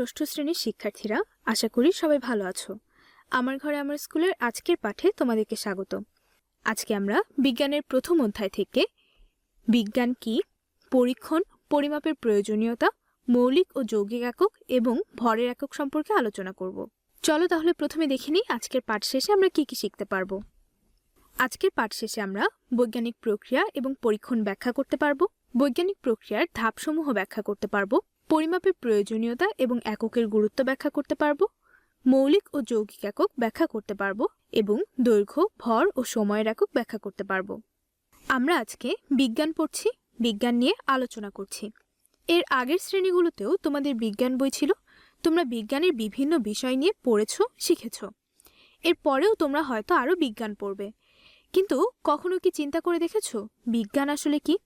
ষষ্ঠ শ্রেণির শিক্ষার্থীরা, আশা করি সবাই ভালো আছো। আমার ঘরে আমার স্কুলের আজকের পাঠে তোমাদেরকে স্বাগত। আজকে আমরা বিজ্ঞানের প্রথম অধ্যায় থেকে বিজ্ঞান কি, পরীক্ষণ, পরিমাপের প্রয়োজনীয়তা, মৌলিক ও যৌগিক একক এবং ভরের একক সম্পর্কে আলোচনা করব। চলো তাহলে প্রথমে দেখে নিই আজকের পাঠ শেষে আমরা কি কি শিখতে পারব। আজকের পাঠ শেষে আমরা বৈজ্ঞানিক প্রক্রিয়া এবং পরীক্ষণ ব্যাখ্যা করতে পারব। বৈজ্ঞানিক প্রক্রিয়ার ধাপসমূহ ব্যাখ্যা করতে পারব। পরিমাপের প্রয়োজনীয়তা এবং এককের গুরুত্ব ব্যাখ্যা করতে পারব, মৌলিক ও যৌগিক একক ব্যাখ্যা করতে পারব এবং দৈর্ঘ্য, ভর ও সময়ের একক ব্যাখ্যা করতে পারব। আমরা আজকে বিজ্ঞান পড়ছি, বিজ্ঞান নিয়ে আলোচনা করছি। এর আগের শ্রেণীগুলোতেও তোমাদের বিজ্ঞান বই ছিল, তোমরা বিজ্ঞানের বিভিন্ন বিষয় নিয়ে পড়েছ, শিখেছো। এর পরেও তোমরা হয়তো আরও বিজ্ঞান পড়বে। কিন্তু কখনো কি চিন্তা করে দেখেছ, বিজ্ঞান আসলে কি?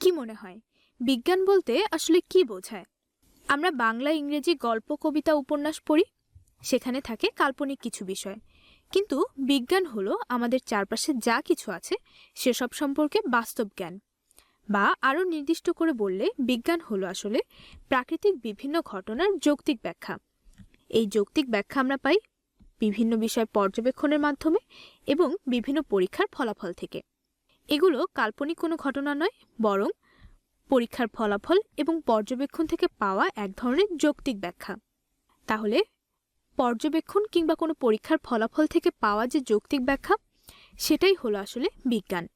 কি মনে হয়? বিজ্ঞান বলতে আসলে কি বোঝায়? আমরা বাংলা ইংরেজি গল্প, কবিতা, উপন্যাস পড়ি, সেখানে থাকে কাল্পনিক কিছু বিষয়। কিন্তু বিজ্ঞান হলো আমাদের চারপাশে যা কিছু আছে, সেসব সম্পর্কে বাস্তব জ্ঞান। বা আরও নির্দিষ্ট করে বললে, বিজ্ঞান হলো আসলে প্রাকৃতিক বিভিন্ন ঘটনার যৌক্তিক ব্যাখ্যা। এই যৌক্তিক ব্যাখ্যা আমরা পাই বিভিন্ন বিষয় পর্যবেক্ষণের মাধ্যমে এবং বিভিন্ন পরীক্ষার ফলাফল থেকে। এগুলো কাল্পনিক কোনো ঘটনা নয়, বরং পরীক্ষার ফলাফল এবং পর্যবেক্ষণ থেকে পাওয়া এক ধরনের যৌক্তিক ব্যাখ্যা। তাহলে, পর্যবেক্ষণ কিংবা কোনো পরীক্ষার ফলাফল থেকে পাওয়া যে যৌক্তিক ব্যাখ্যা, সেটাই হলো আসলে বিজ্ঞান।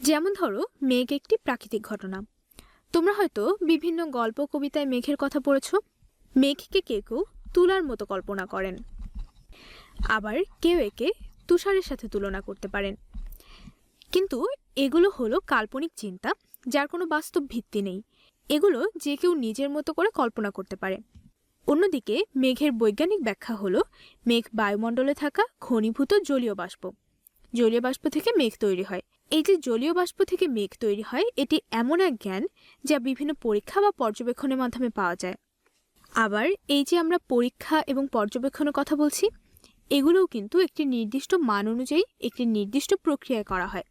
যেমন ধরো, মেঘ একটি প্রাকৃতিক ঘটনা। তোমরা হয়তো বিভিন্ন গল্প, কবিতায় মেঘের কথা পড়েছ। মেঘকে কেউ কেউ তুলার মতো কল্পনা করেন। আবার কেউ একে তুষারের সাথে তুলনা করতে পারেন। কিন্তু এগুলো হলো কাল্পনিক চিন্তা যার কোনো বাস্তব ভিত্তি নেই। এগুলো যে কেউ নিজের মতো করে কল্পনা করতে পারে। অন্যদিকে মেঘের বৈজ্ঞানিক ব্যাখ্যা হলো, মেঘ বায়ুমণ্ডলে থাকা ঘনীভূত জলীয় বাষ্প। জলীয় বাষ্প থেকে মেঘ তৈরি হয়। এই যে জলীয় বাষ্প থেকে মেঘ তৈরি হয়, এটি এমন এক জ্ঞান যা বিভিন্ন পরীক্ষা বা পর্যবেক্ষণের মাধ্যমে পাওয়া যায়। আবার এই যে আমরা পরীক্ষা এবং পর্যবেক্ষণের কথা বলছি, এগুলোও কিন্তু একটি নির্দিষ্ট মান অনুযায়ী একটি নির্দিষ্ট প্রক্রিয়ায় করা হয়।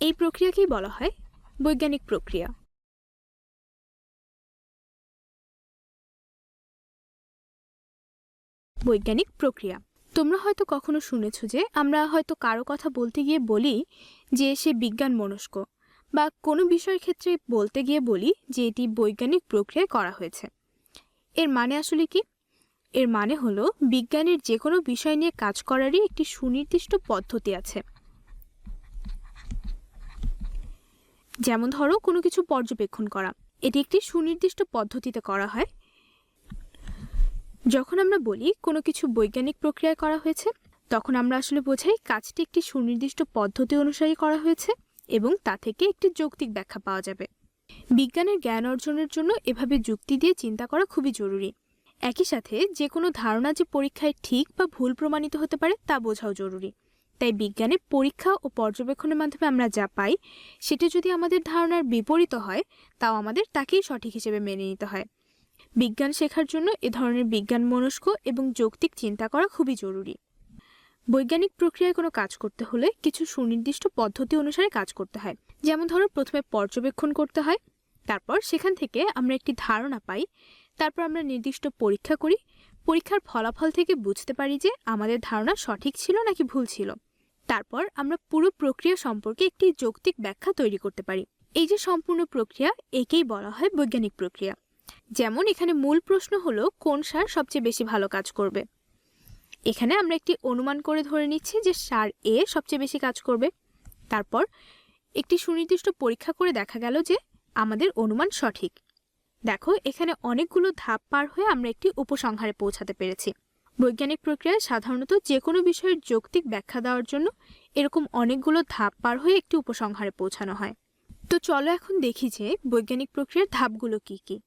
এই প্রক্রিয়াকেই বলা হয় বৈজ্ঞানিক প্রক্রিয়া। বৈজ্ঞানিক প্রক্রিয়া। তোমরা হয়তো কখনো শুনেছ যে, আমরা হয়তো কারও কথা বলতে গিয়ে বলি যে, সে বিজ্ঞান মনস্ক বা কোনো বিষয়ের ক্ষেত্রে বলতে গিয়ে বলি যে, এটি বৈজ্ঞানিক প্রক্রিয়ায় করা হয়েছে। এর মানে আসলে কি? এর মানে হলো, বিজ্ঞানের যে কোনো বিষয় নিয়ে কাজ করারই একটি সুনির্দিষ্ট পদ্ধতি আছে। যেমন ধরো কোনো কিছু পর্যবেক্ষণ করা। এটি একটি সুনির্দিষ্ট পদ্ধতিতে করা হয়। যখন আমরা বলি কোনো কিছু বৈজ্ঞানিক প্রক্রিয়ায় করা হয়েছে, তখন আমরা আসলে বোঝাই কাজটি একটি সুনির্দিষ্ট পদ্ধতি অনুসারে করা হয়েছে এবং তা থেকে একটি যৌক্তিক ব্যাখ্যা পাওয়া যাবে। বিজ্ঞানের জ্ঞান অর্জনের জন্য এভাবে যুক্তি দিয়ে চিন্তা করা খুবই জরুরি। একই সাথে যে কোনো ধারণা যে পরীক্ষায় ঠিক বা ভুল প্রমাণিত হতে পারে তা বোঝাও জরুরি। তাই বিজ্ঞানে পরীক্ষা ও পর্যবেক্ষণের মাধ্যমে আমরা যা পাই, সেটি যদি আমাদের ধারণার বিপরীত হয়, তাও আমাদের তাকেই সঠিক হিসেবে মেনে নিতে হয়। বিজ্ঞান শেখার জন্য এ ধরনের বিজ্ঞান মনস্ক এবং যৌক্তিক চিন্তা করা খুবই জরুরি। বৈজ্ঞানিক প্রক্রিয়ায় কোনো কাজ করতে হলে কিছু সুনির্দিষ্ট পদ্ধতি অনুসারে কাজ করতে হয়। যেমন ধরো, প্রথমে পর্যবেক্ষণ করতে হয়, তারপর সেখান থেকে আমরা একটি ধারণা পাই, তারপর আমরা নির্দিষ্ট পরীক্ষা করি, পরীক্ষার ফলাফল থেকে বুঝতে পারি যে আমাদের ধারণা সঠিক ছিল নাকি ভুল ছিল। তারপর আমরা পুরো প্রক্রিয়া সম্পর্কে একটি যৌক্তিক ব্যাখ্যা তৈরি করতে পারি। এই যে সম্পূর্ণ প্রক্রিয়া, একেই বলা হয় বৈজ্ঞানিক প্রক্রিয়া। যেমন এখানে মূল প্রশ্ন হলো, কোন সার সবচেয়ে বেশি ভালো কাজ করবে? এখানে আমরা একটি অনুমান করে ধরে নিচ্ছি যে সার এ সবচেয়ে বেশি কাজ করবে। তারপর একটি সুনির্দিষ্ট পরীক্ষা করে দেখা গেল যে আমাদের অনুমান সঠিক। দেখো, এখানে অনেকগুলো ধাপ পার হয়ে আমরা একটি উপসংহারে পৌঁছাতে পেরেছি। বৈজ্ঞানিক প্রক্রিয়ায় সাধারণত যে কোনো বিষয়ের যৌক্তিক ব্যাখ্যা দেওয়ার জন্য এরকম অনেকগুলো ধাপ পার হয়ে একটি উপসংহারে পৌঁছানো হয়। তো চলো এখন দেখি যে বৈজ্ঞানিক প্রক্রিয়ার ধাপগুলো কি কি।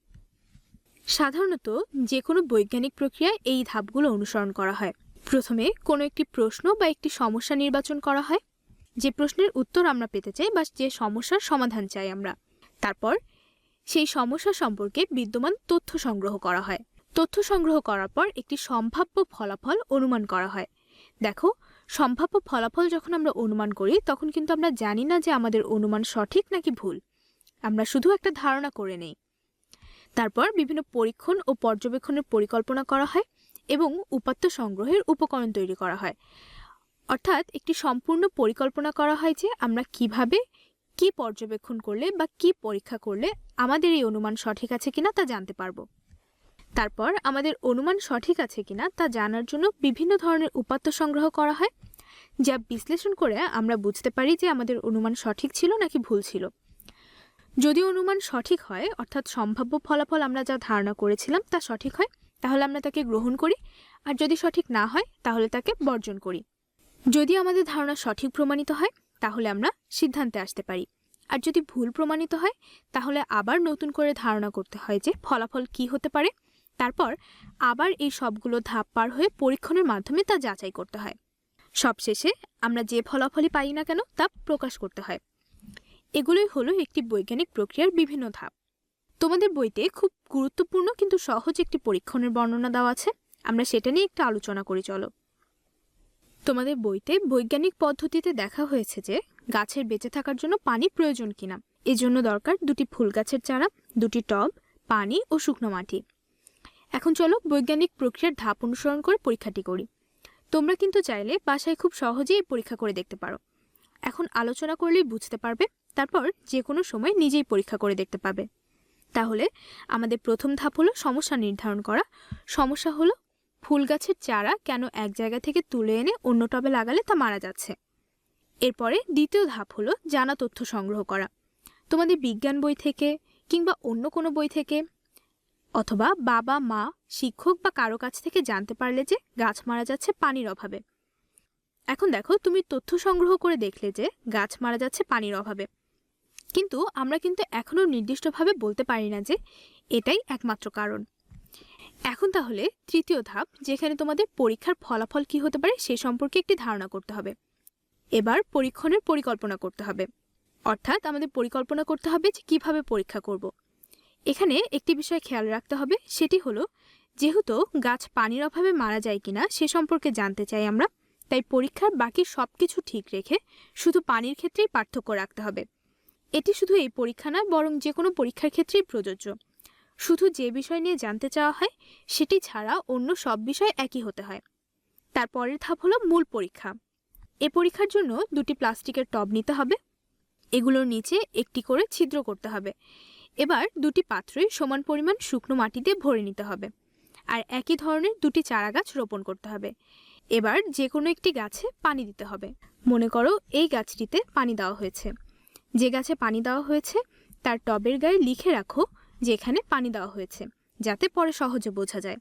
সাধারণত যে কোনো বৈজ্ঞানিক প্রক্রিয়ায় এই ধাপগুলো অনুসরণ করা হয়। প্রথমে কোনো একটি প্রশ্ন বা একটি সমস্যা নির্বাচন করা হয়। যে প্রশ্নের উত্তর আমরা পেতে চাই বা যে সমস্যার সমাধান চাই আমরা। তারপর সেই সমস্যা সম্পর্কে বিদ্যমান তথ্য সংগ্রহ করা হয়। তথ্য সংগ্রহ করার পর একটি সম্ভাব্য ফলাফল অনুমান করা হয়। দেখো, সম্ভাব্য ফলাফল যখন আমরা অনুমান করি, তখন কিন্তু আমরা জানি না যে আমাদের অনুমান সঠিক নাকি ভুল। আমরা শুধু একটা ধারণা করে নেই। তারপর বিভিন্ন পরীক্ষণ ও পর্যবেক্ষণের পরিকল্পনা করা হয় এবং উপাত্ত সংগ্রহের উপকরণ তৈরি করা হয়। অর্থাৎ একটি সম্পূর্ণ পরিকল্পনা করা হয় যে আমরা কীভাবে, কি পর্যবেক্ষণ করলে বা কি পরীক্ষা করলে আমাদের এই অনুমান সঠিক আছে কিনা তা জানতে পারব। তারপর আমাদের অনুমান সঠিক আছে কিনা তা জানার জন্য বিভিন্ন ধরনের উপাত্ত সংগ্রহ করা হয়, যা বিশ্লেষণ করে আমরা বুঝতে পারি যে আমাদের অনুমান সঠিক ছিল নাকি ভুল ছিল। যদি অনুমান সঠিক হয়, অর্থাৎ সম্ভাব্য ফলাফল আমরা যা ধারণা করেছিলাম তা সঠিক হয়, তাহলে আমরা তাকে গ্রহণ করি, আর যদি সঠিক না হয়, তাহলে তাকে বর্জন করি। যদি আমাদের ধারণা সঠিক প্রমাণিত হয়, তাহলে আমরা সিদ্ধান্তে আসতে পারি। আর যদি ভুল প্রমাণিত হয়, তাহলে আবার নতুন করে ধারণা করতে হয় যে ফলাফল কি হতে পারে। তারপর আবার এই সবগুলো ধাপ পার হয়ে পরীক্ষণের মাধ্যমে তা যাচাই করতে হয়। সবশেষে আমরা যে ফলাফলই পাই না কেন তা প্রকাশ করতে হয়। এগুলোই হলো একটি বৈজ্ঞানিক প্রক্রিয়ার বিভিন্ন ধাপ। তোমাদের বইতে খুব গুরুত্বপূর্ণ কিন্তু সহজ একটি পরীক্ষণের বর্ণনা দেওয়া আছে। আমরা সেটা নিয়ে একটু আলোচনা করি, চলো। তোমাদের বইতে বৈজ্ঞানিক পদ্ধতিতে দেখা হয়েছে যে গাছের বেঁচে থাকার জন্য পানি প্রয়োজন কিনা। এজন্য দরকার দুটি ফুল গাছের চারা, দুটি টব, পানি ও শুকনো মাটি। এখন চলো বৈজ্ঞানিক প্রক্রিয়ার ধাপ অনুসরণ করে পরীক্ষাটি করি। তোমরা কিন্তু চাইলে বাসায় খুব সহজেই পরীক্ষা করে দেখতে পারো। এখন আলোচনা করলেই বুঝতে পারবে, তারপর যে কোনো সময় নিজেই পরীক্ষা করে দেখতে পাবে। তাহলে আমাদের প্রথম ধাপ হলো সমস্যা নির্ধারণ করা। সমস্যা হলো ফুল গাছের চারা কেন এক জায়গা থেকে তুলে এনে অন্য টবে লাগালে তা মারা যাচ্ছে। এরপরে দ্বিতীয় ধাপ হলো জানা তথ্য সংগ্রহ করা। তোমাদের বিজ্ঞান বই থেকে কিংবা অন্য কোনো বই থেকে অথবা বাবা, মা, শিক্ষক বা কারও কাছ থেকে জানতে পারলে যে গাছ মারা যাচ্ছে পানির অভাবে। এখন দেখো, তুমি তথ্য সংগ্রহ করে দেখলে যে গাছ মারা যাচ্ছে পানির অভাবে। কিন্তু আমরা কিন্তু এখনও নির্দিষ্টভাবে বলতে পারি না যে এটাই একমাত্র কারণ। এখন তাহলে তৃতীয় ধাপ, যেখানে তোমাদের পরীক্ষার ফলাফল কি হতে পারে সে সম্পর্কে একটি ধারণা করতে হবে। এবার পরীক্ষণের পরিকল্পনা করতে হবে। অর্থাৎ আমাদের পরিকল্পনা করতে হবে যে কীভাবে পরীক্ষা করব। এখানে একটি বিষয় খেয়াল রাখতে হবে, সেটি হলো, যেহেতু গাছ পানির অভাবে মারা যায় কিনা সে সম্পর্কে জানতে চাই আমরা, তাই পরীক্ষার বাকি সব কিছু ঠিক রেখে শুধু পানির ক্ষেত্রেই পার্থক্য রাখতে হবে। এটি শুধু এই পরীক্ষা নয়, বরং যে কোনো পরীক্ষার ক্ষেত্রেই প্রযোজ্য। শুধু যে বিষয় নিয়ে জানতে চাওয়া হয়, সেটি ছাড়া অন্য সব বিষয় একই হতে হয়। তার পরের ধাপ হলো মূল পরীক্ষা। এ পরীক্ষার জন্য দুটি প্লাস্টিকের টব নিতে হবে। এগুলোর নিচে একটি করে ছিদ্র করতে হবে। এবার দুটি পাত্রই সমান পরিমাণ শুকনো মাটি দিয়ে ভরে নিতে হবে। আর একই ধরনের দুটি চারা গাছ রোপণ করতে হবে। এবার যে কোনো একটি গাছে পানি দিতে হবে। মনে করো এই গাছটিতে পানি দেওয়া হয়েছে। যে গাছে পানি দেওয়া হয়েছে, তার টবের গায়ে লিখে রাখো যে এখানে পানি দেওয়া হয়েছে, যাতে পরে সহজে বোঝা যায়।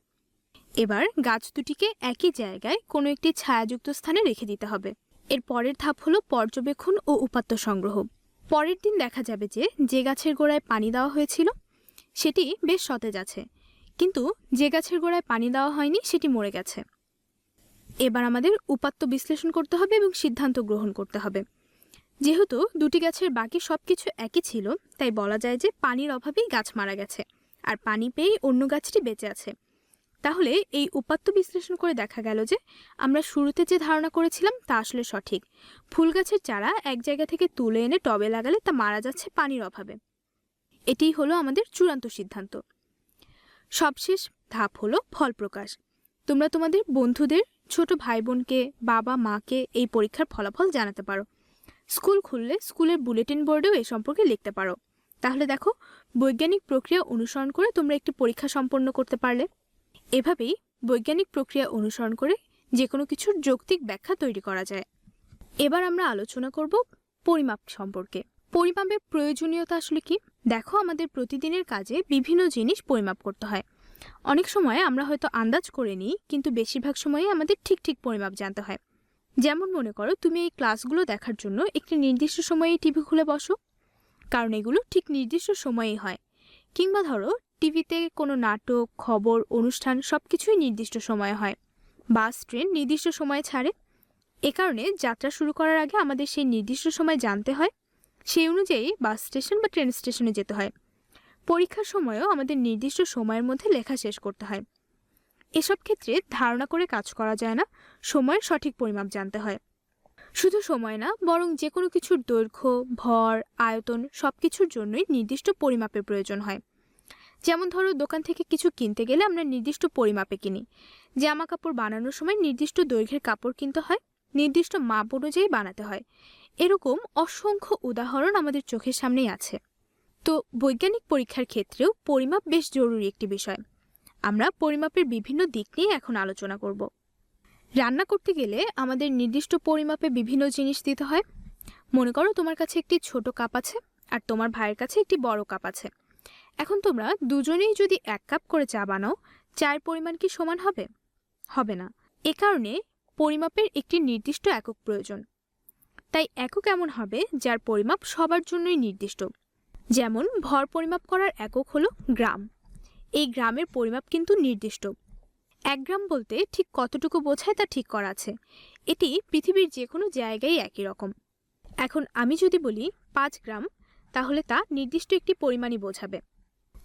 এবার গাছ দুটিকে একই জায়গায় কোনো একটি ছায়াযুক্ত স্থানে রেখে দিতে হবে। এর পরের ধাপ হলো পর্যবেক্ষণ ও উপাত্ত সংগ্রহ। পরের দিন দেখা যাবে যে যে গাছের গোড়ায় পানি দেওয়া হয়েছিল, সেটি বেশ সতেজ আছে। কিন্তু যে গাছের গোড়ায় পানি দেওয়া হয়নি, সেটি মরে গেছে। এবার আমাদের উপাত্ত বিশ্লেষণ করতে হবে এবং সিদ্ধান্ত গ্রহণ করতে হবে। যেহেতু দুটি গাছের বাকি সব কিছু একই ছিল, তাই বলা যায় যে পানির অভাবেই গাছ মারা গেছে। আর পানি পেয়েই অন্য গাছটি বেঁচে আছে। তাহলে এই উপাত্ত বিশ্লেষণ করে দেখা গেল যে আমরা শুরুতে যে ধারণা করেছিলাম তা আসলে সঠিক। ফুল গাছের চারা এক জায়গা থেকে তুলে এনে টবে লাগালে তা মারা যাচ্ছে পানির অভাবে। এটিই হলো আমাদের চূড়ান্ত সিদ্ধান্ত। সবশেষ ধাপ হলো ফল প্রকাশ। তোমরা তোমাদের বন্ধুদের, ছোট ভাই বোনকে বাবা মাকে এই পরীক্ষার ফলাফল জানাতে পারো। স্কুল খুললে স্কুলের বুলেটিন বোর্ডেও এ সম্পর্কে লিখতে পারো। তাহলে দেখো, বৈজ্ঞানিক প্রক্রিয়া অনুসরণ করে তোমরা একটি পরীক্ষা সম্পন্ন করতে পারলে। এভাবেই বৈজ্ঞানিক প্রক্রিয়া অনুসরণ করে যে কোনো কিছুর যৌক্তিক ব্যাখ্যা তৈরি করা যায়। এবার আমরা আলোচনা করব পরিমাপ সম্পর্কে। পরিমাপের প্রয়োজনীয়তা আসলে কি? দেখো, আমাদের প্রতিদিনের কাজে বিভিন্ন জিনিস পরিমাপ করতে হয়। অনেক সময় আমরা হয়তো আন্দাজ করে নিই, কিন্তু বেশিরভাগ সময়ে আমাদের ঠিক ঠিক পরিমাপ জানতে হয়। যেমন মনে করো, তুমি এই ক্লাসগুলো দেখার জন্য একটি নির্দিষ্ট সময়ে টিভি খুলে বসো। কারণ এগুলো ঠিক নির্দিষ্ট সময়েই হয়। কিংবা ধরো টিভিতে কোনো নাটক, খবর, অনুষ্ঠান সব কিছুই নির্দিষ্ট সময়ে হয়। বাস, ট্রেন নির্দিষ্ট সময়ে ছাড়ে। এ কারণে যাত্রা শুরু করার আগে আমাদের সেই নির্দিষ্ট সময় জানতে হয়। সেই অনুযায়ী বাস স্টেশন বা ট্রেন স্টেশনে যেতে হয়। পরীক্ষার সময়ও আমাদের নির্দিষ্ট সময়ের মধ্যে লেখা শেষ করতে হয়। এসব ক্ষেত্রে ধারণা করে কাজ করা যায় না, সময়ের সঠিক পরিমাপ জানতে হয়। শুধু সময় না, বরং যে কোনো কিছুর দৈর্ঘ্য, ভর, আয়তন সব কিছুর জন্যই নির্দিষ্ট পরিমাপের প্রয়োজন হয়। যেমন ধরো দোকান থেকে কিছু কিনতে গেলে আমরা নির্দিষ্ট পরিমাপে কিনি। জামা কাপড় বানানোর সময় নির্দিষ্ট দৈর্ঘ্যের কাপড় কিনতে হয়, নির্দিষ্ট মাপ অনুযায়ী বানাতে হয়। এরকম অসংখ্য উদাহরণ আমাদের চোখের সামনেই আছে। তো বৈজ্ঞানিক পরীক্ষার ক্ষেত্রেও পরিমাপ বেশ জরুরি একটি বিষয়। আমরা পরিমাপের বিভিন্ন দিক নিয়ে এখন আলোচনা করব। রান্না করতে গেলে আমাদের নির্দিষ্ট পরিমাপে বিভিন্ন জিনিস দিতে হয়। মনে করো তোমার কাছে একটি ছোট কাপ আছে, আর তোমার ভাইয়ের কাছে একটি বড় কাপ আছে। এখন তোমরা দুজনেই যদি এক কাপ করে চা বানাও, চায়ের পরিমাণ কি সমান হবে? হবে না। এ কারণে পরিমাপের একটি নির্দিষ্ট একক প্রয়োজন। তাই একক এমন হবে যার পরিমাপ সবার জন্যই নির্দিষ্ট। যেমন, ভর পরিমাপ করার একক হলো গ্রাম। এই গ্রামের পরিমাপ কিন্তু নির্দিষ্ট। এক গ্রাম বলতে ঠিক কতটুকু বোঝায় তা ঠিক করা আছে। এটি পৃথিবীর যে কোনো জায়গায় একই রকম। এখন আমি যদি বলি পাঁচ গ্রাম, তাহলে তা নির্দিষ্ট একটি পরিমাণই বোঝাবে।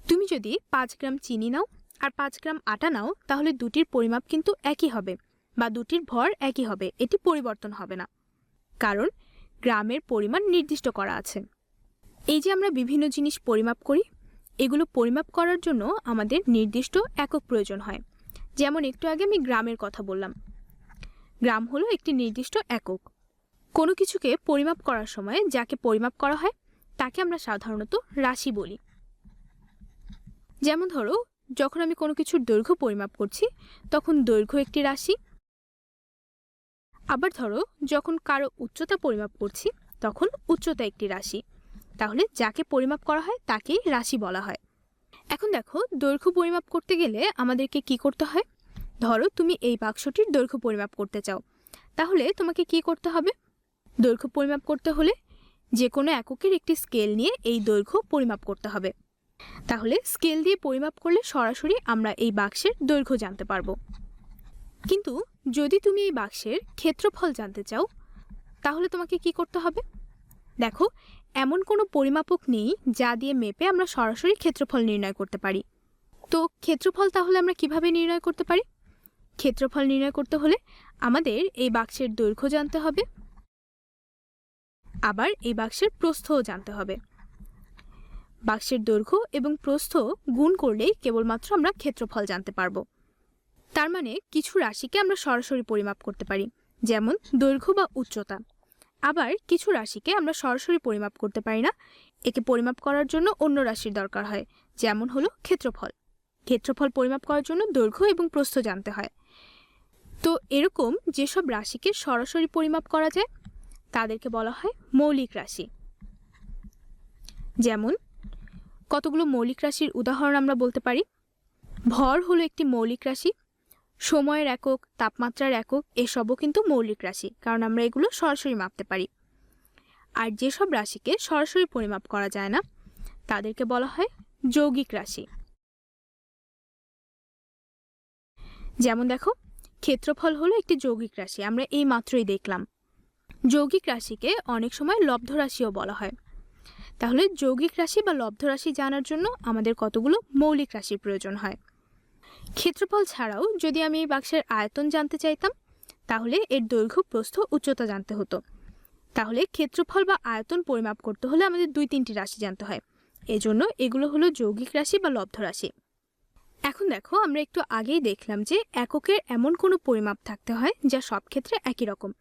তুমি যদি পাঁচ গ্রাম চিনি নাও আর পাঁচ গ্রাম আটা নাও, তাহলে দুটির পরিমাপ কিন্তু একই হবে বা দুটির ভর একই হবে, এটি পরিবর্তন হবে না। কারণ গ্রামের পরিমাণ নির্দিষ্ট করা আছে। এই যে আমরা বিভিন্ন জিনিস পরিমাপ করি, এগুলো পরিমাপ করার জন্য আমাদের নির্দিষ্ট একক প্রয়োজন হয়। যেমন একটু আগে আমি গ্রামের কথা বললাম। গ্রাম হলো একটি নির্দিষ্ট একক। কোনো কিছুকে পরিমাপ করার সময় যাকে পরিমাপ করা হয়, তাকে আমরা সাধারণত রাশি বলি। যেমন ধরো, যখন আমি কোনো কিছুর দৈর্ঘ্য পরিমাপ করছি, তখন দৈর্ঘ্য একটি রাশি। আবার ধরো, যখন কারও উচ্চতা পরিমাপ করছি, তখন উচ্চতা একটি রাশি। তাহলে যাকে পরিমাপ করা হয়, তাকেই রাশি বলা হয়। এখন দেখো, দৈর্ঘ্য পরিমাপ করতে গেলে আমাদেরকে কি করতে হয়? ধরো, তুমি এই বাক্সটির দৈর্ঘ্য পরিমাপ করতে চাও। তাহলে তোমাকে কি করতে হবে? দৈর্ঘ্য পরিমাপ করতে হলে যে কোনো এককের একটি স্কেল নিয়ে এই দৈর্ঘ্য পরিমাপ করতে হবে। তাহলে স্কেল দিয়ে পরিমাপ করলে সরাসরি আমরা এই বাক্সের দৈর্ঘ্য জানতে পারব। কিন্তু যদি তুমি এই বাক্সের ক্ষেত্রফল জানতে চাও, তাহলে তোমাকে কি করতে হবে? দেখো, এমন কোনো পরিমাপক নেই যা দিয়ে মেপে আমরা সরাসরি ক্ষেত্রফল নির্ণয় করতে পারি। তো ক্ষেত্রফল তাহলে আমরা কীভাবে নির্ণয় করতে পারি? ক্ষেত্রফল নির্ণয় করতে হলে আমাদের এই বাক্সের দৈর্ঘ্য জানতে হবে। আবার এই বাক্সের প্রস্থও জানতে হবে। বাক্সের দৈর্ঘ্য এবং প্রস্থ গুণ করলেই কেবলমাত্র আমরা ক্ষেত্রফল জানতে পারব। তার মানে কিছু রাশিকে আমরা সরাসরি পরিমাপ করতে পারি, যেমন দৈর্ঘ্য বা উচ্চতা। আবার কিছু রাশিকে আমরা সরাসরি পরিমাপ করতে পারি না, একে পরিমাপ করার জন্য অন্য রাশির দরকার হয়, যেমন হলো ক্ষেত্রফল। ক্ষেত্রফল পরিমাপ করার জন্য দৈর্ঘ্য এবং প্রস্থ জানতে হয়। তো এরকম যেসব রাশিকে সরাসরি পরিমাপ করা যায়, তাদেরকে বলা হয় মৌলিক রাশি। যেমন কতগুলো মৌলিক রাশির উদাহরণ আমরা বলতে পারি? ভর হলো একটি মৌলিক রাশি, সময়ের একক, তাপমাত্রার একক, এসবও কিন্তু মৌলিক রাশি, কারণ আমরা এগুলো সরাসরি মাপতে পারি। আর যেসব রাশিকে সরাসরি পরিমাপ করা যায় না, তাদেরকে বলা হয় যৌগিক রাশি। যেমন দেখো, ক্ষেত্রফল হলো একটি যৌগিক রাশি, আমরা এই মাত্রই দেখলাম। যৌগিক রাশিকে অনেক সময় লব্ধ রাশিও বলা হয়। তাহলে যৌগিক রাশি বা লব্ধ রাশি জানার জন্য আমাদের কতগুলো মৌলিক রাশির প্রয়োজন হয়? ক্ষেত্রফল ছাড়াও যদি আমি এই বাক্সের আয়তন জানতে চাইতাম, তাহলে এর দৈর্ঘ্য, প্রস্থ, উচ্চতা জানতে হতো। তাহলে ক্ষেত্রফল বা আয়তন পরিমাপ করতে হলে আমাদের দুই তিনটি রাশি জানতে হয়। এজন্য এগুলো হলো যৌগিক রাশি বা লব্ধ রাশি। এখন দেখো, আমরা একটু আগেই দেখলাম যে এককের এমন কোনো পরিমাপ থাকতে হয় যা সব ক্ষেত্রে একই রকম।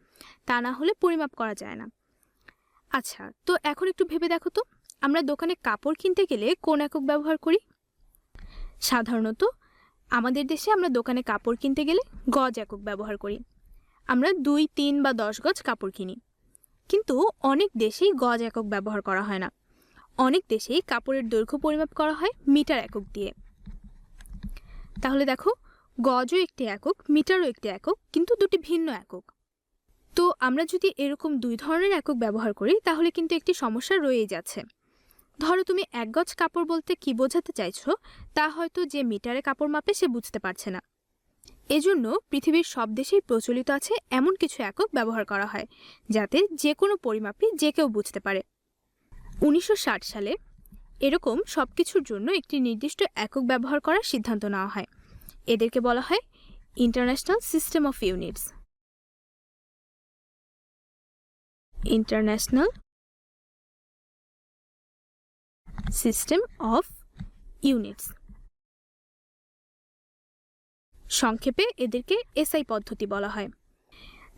তা না হলে পরিমাপ করা যায় না। আচ্ছা তো এখন একটু ভেবে দেখো তো। আমরা দোকানে কাপড় কিনতে গেলে কোন একক ব্যবহার করি? সাধারণত আমাদের দেশে আমরা দোকানে কাপড় কিনতে গেলে গজ একক ব্যবহার করি। আমরা দুই, তিন বা দশ গজ কাপড় কিনি। কিন্তু অনেক দেশেই গজ একক ব্যবহার করা হয় না। অনেক দেশেই কাপড়ের দৈর্ঘ্য পরিমাপ করা হয় মিটার একক দিয়ে। তাহলে দেখো, গজও একটি একক, মিটারও একটি একক, কিন্তু দুটি ভিন্ন একক। তো আমরা যদি এরকম দুই ধরনের একক ব্যবহার করি, তাহলে কিন্তু একটি সমস্যা রয়েই যাচ্ছে। ধরো তুমি এক গজ কাপড় বলতে কি বোঝাতে চাইছো, তা হয়তো যে মিটারে কাপড় মাপে সে বুঝতে পারছে না। এজন্য পৃথিবীর সব দেশেই প্রচলিত আছে এমন কিছু একক ব্যবহার করা হয়, যাতে যে কোনো পরিমাপই যে কেউ বুঝতে পারে। উনিশশো ষাট সালে এরকম সব কিছুর জন্য একটি নির্দিষ্ট একক ব্যবহার করার সিদ্ধান্ত নেওয়া হয়। এদেরকে বলা হয় international system of units international system of units সংক্ষেপে এদেরকে এসআই পদ্ধতি বলা হয়।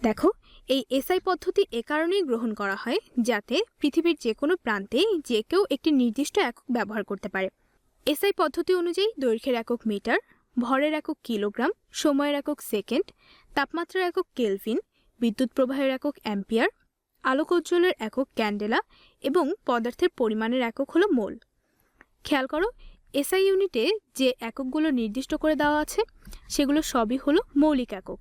দেখো, এই এসআই পদ্ধতি এ কারণেই গ্রহণ করা হয় যাতে পৃথিবীর যে কোনো প্রান্তে যে কেউ একটি নির্দিষ্ট একক ব্যবহার করতে পারে। এসআই পদ্ধতি অনুযায়ী দৈর্ঘ্যের একক মিটার, ভরের একক কিলোগ্রাম, সময়ের একক সেকেন্ড, তাপমাত্রার একক কেলভিন, বিদ্যুৎ প্রবাহের একক অ্যাম্পিয়ার আলোক উজ্জ্বলের একক ক্যান্ডেলা এবং পদার্থের পরিমাণের একক হলো মোল। খেয়াল করো, এসআই ইউনিটে যে এককগুলো নির্দিষ্ট করে দেওয়া আছে, সেগুলো সবই হলো মৌলিক একক।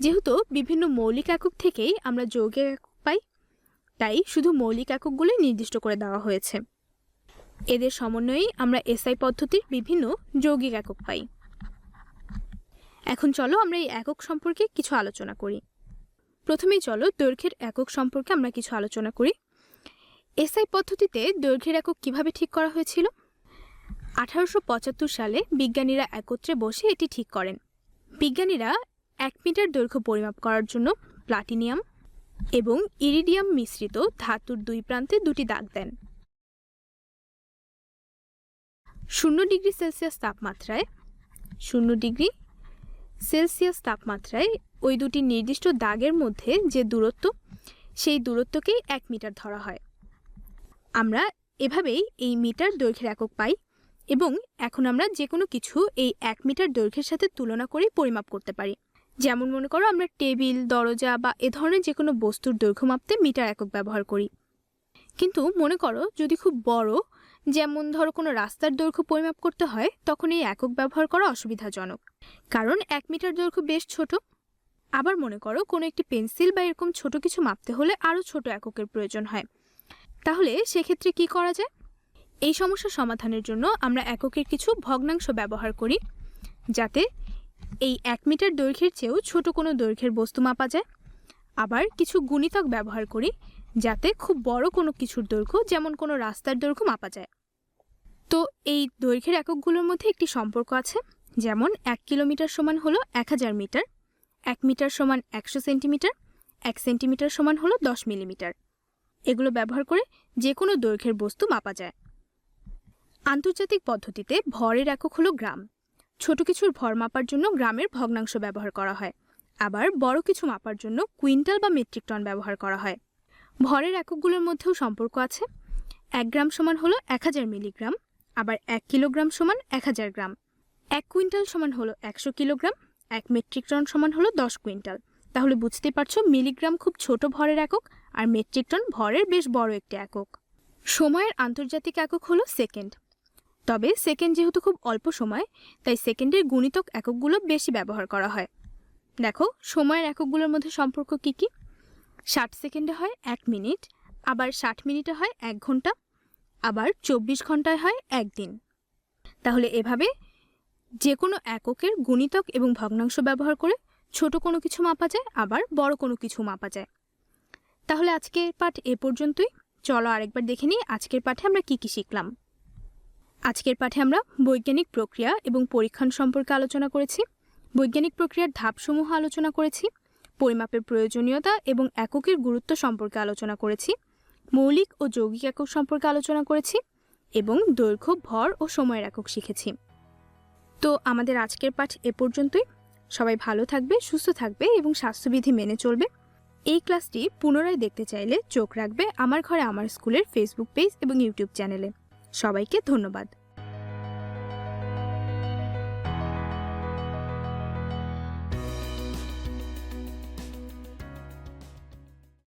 যেহেতু বিভিন্ন মৌলিক একক থেকেই আমরা যৌগিক একক পাই, তাই শুধু মৌলিক এককগুলোই নির্দিষ্ট করে দেওয়া হয়েছে। এদের সমন্বয়েই আমরা এসআই পদ্ধতির বিভিন্ন যৌগিক একক পাই। এখন চলো আমরা এই একক সম্পর্কে কিছু আলোচনা করি। প্রথমেই চলো দৈর্ঘ্যের একক সম্পর্কে আমরা কিছু আলোচনা করি। এসআই পদ্ধতিতে দৈর্ঘ্যের একক কীভাবে ঠিক করা হয়েছিল? আঠারোশো পঁচাত্তর সালে বিজ্ঞানীরা একত্রে বসে এটি ঠিক করেন। বিজ্ঞানীরা এক মিটার দৈর্ঘ্য পরিমাপ করার জন্য প্লাটিনিয়াম এবং ইরিডিয়াম মিশ্রিত ধাতুর দুই প্রান্তে দুটি দাগ দেন। শূন্য ডিগ্রি সেলসিয়াস তাপমাত্রায় শূন্য ডিগ্রি সেলসিয়াস তাপমাত্রায় ওই দুটি নির্দিষ্ট দাগের মধ্যে যে দূরত্ব, সেই দূরত্বকেই এক মিটার ধরা হয়। আমরা এভাবেই এই মিটার দৈর্ঘ্যের একক পাই এবং এখন আমরা যে কোনো কিছু এই এক মিটার দৈর্ঘ্যের সাথে তুলনা করে পরিমাপ করতে পারি। যেমন মনে করো আমরা টেবিল, দরজা বা এ ধরনের যে কোনো বস্তুর দৈর্ঘ্য মাপতে মিটার একক ব্যবহার করি। কিন্তু মনে করো যদি খুব বড়, যেমন ধরো কোনো রাস্তার দৈর্ঘ্য পরিমাপ করতে হয়, তখন এই একক ব্যবহার করা অসুবিধাজনক। কারণ এক মিটার দৈর্ঘ্য বেশ ছোট আবার মনে করো কোনো একটি পেন্সিল বা এরকম ছোট কিছু মাপতে হলে আরও ছোট এককের প্রয়োজন হয়। তাহলে সেক্ষেত্রে কি করা যায়? এই সমস্যা সমাধানের জন্য আমরা এককের কিছু ভগ্নাংশ ব্যবহার করি, যাতে এই এক মিটার দৈর্ঘ্যের চেয়েও ছোট কোনো দৈর্ঘ্যের বস্তু মাপা যায়। আবার কিছু গুণিতক ব্যবহার করি, যাতে খুব বড় কোনো কিছুর দৈর্ঘ্য যেমন কোনো রাস্তার দৈর্ঘ্য মাপা যায়। তো এই দৈর্ঘ্যের এককগুলোর মধ্যে একটি সম্পর্ক আছে, যেমন এক কিলোমিটার সমান হলো এক হাজার মিটার। এক মিটার সমান একশো সেন্টিমিটার, এক সেন্টিমিটার সমান হলো দশ মিলিমিটার। এগুলো ব্যবহার করে যে কোনো দৈর্ঘ্যের বস্তু মাপা যায়। আন্তর্জাতিক পদ্ধতিতে ভরের একক হলো গ্রাম। ছোট কিছুর ভর মাপার জন্য গ্রামের ভগ্নাংশ ব্যবহার করা হয়। আবার বড় কিছু মাপার জন্য কুইন্টাল বা মেট্রিক টন ব্যবহার করা হয়। ভরের এককগুলোর মধ্যেও সম্পর্ক আছে। এক গ্রাম সমান হলো এক হাজার মিলিগ্রাম, আবার এক কিলোগ্রাম সমান এক হাজার গ্রাম। এক কুইন্টাল সমান হলো একশো কিলোগ্রাম এক মেট্রিক টন সমান হলো দশ কুইন্টাল। তাহলে বুঝতে পারছ মিলিগ্রাম খুব ছোট ভরের একক আর মেট্রিক টন ভরের বেশ বড় একটি একক। সময়ের আন্তর্জাতিক একক হলো সেকেন্ড। তবে সেকেন্ড যেহেতু খুব অল্প সময়, তাই সেকেন্ডের গুণিতক এককগুলো বেশি ব্যবহার করা হয়। দেখো, সময়ের এককগুলোর মধ্যে সম্পর্ক কি কি? ষাট সেকেন্ডে হয় এক মিনিট, আবার ষাট মিনিটে হয় এক ঘণ্টা, আবার চব্বিশ ঘন্টায় হয় একদিন তাহলে এভাবে যে কোনো এককের গুণিতক এবং ভগ্নাংশ ব্যবহার করে ছোট কোনো কিছু মাপা যায়, আবার বড় কোনো কিছু মাপা যায়। তাহলে আজকের পাঠ এ পর্যন্তই। চলো আরেকবার দেখে নিই আজকের পাঠে আমরা কি কি শিখলাম। আজকের পাঠে আমরা বৈজ্ঞানিক প্রক্রিয়া এবং পরীক্ষণ সম্পর্কে আলোচনা করেছি, বৈজ্ঞানিক প্রক্রিয়ার ধাপসমূহ আলোচনা করেছি, পরিমাপের প্রয়োজনীয়তা এবং এককের গুরুত্ব সম্পর্কে আলোচনা করেছি, মৌলিক ও যৌগিক একক সম্পর্কে আলোচনা করেছি এবং দৈর্ঘ্য, ভর ও সময়ের একক শিখেছি। তো আমাদের আজকের পাঠ এ পর্যন্তই। সবাই ভালো থাকবে, সুস্থ থাকবে এবং স্বাস্থ্যবিধি মেনে চলবে। এই ক্লাসটি পুনরায় দেখতে চাইলে চোখ রাখবে আমার ঘরে, আমার স্কুলের ফেসবুক পেজ এবং ইউটিউব চ্যানেলে সবাইকে ধন্যবাদ।